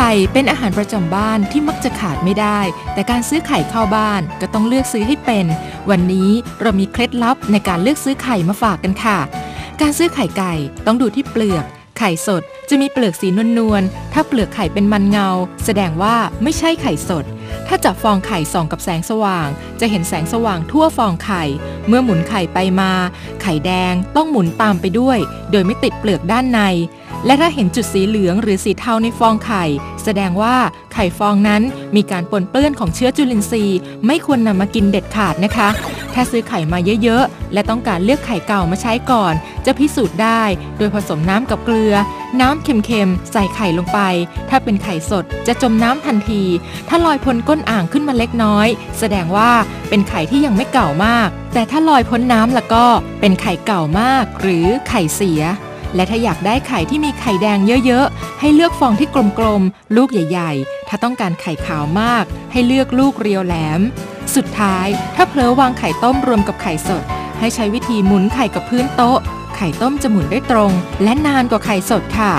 ไข่เป็นอาหารประจำบ้านที่มักจะขาดไม่ได้ แต่การซื้อไข่เข้าบ้านก็ต้องเลือกซื้อให้เป็น วันนี้เรามีเคล็ดลับในการเลือกซื้อไข่มาฝากกันค่ะ การซื้อไข่ไก่ต้องดูที่เปลือก ไข่สดจะมีเปลือกสีนวลๆ ถ้าเปลือกไข่เป็นมันเงา แสดงว่าไม่ใช่ไข่สด ถ้าจับฟองไข่ส่องกับแสงสว่าง จะเห็นแสงสว่างทั่วฟองไข่ เมื่อหมุนไข่ไปมา ไข่แดงต้องหมุนตามไปด้วย โดยไม่ติดเปลือกด้านใน และถ้าเห็นจุดสีเหลืองหรือสีเทาในฟองไข่ แสดงว่าไข่ฟองนั้นมีการปนเปื้อนของเชื้อจุลินทรีย์ ไม่ควรนำมากินเด็ดขาดนะคะ ถ้าซื้อไข่มาเยอะๆ และต้องการเลือกไข่เก่ามาใช้ก่อน จะพิสูจน์ได้ โดยผสมน้ำกับเกลือ น้ำเค็มๆ ใส่ไข่ลงไป ถ้าเป็นไข่สดจะจมน้ำทันที ถ้าลอยพ้นก้นอ่างขึ้นมาเล็กน้อย แสดงว่าเป็นไข่ที่ยังไม่เก่ามาก แต่ถ้าลอยพ้นน้ำแล้วก็เป็นไข่เก่ามาก หรือไข่เสีย และถ้าอยากได้ไข่ที่มีไข่แดงเยอะๆ ให้เลือกฟองที่กลมๆ ลูกใหญ่ๆ ถ้าต้องการไข่ขาวมาก ให้เลือกลูกเรียวแหลม สุดท้าย ถ้าเผลอวางไข่ต้มรวมกับไข่สด ให้ใช้วิธีหมุนไข่กับพื้นโต๊ะ ไข่ต้มจะหมุนได้ตรง และนานกว่าไข่สดค่ะ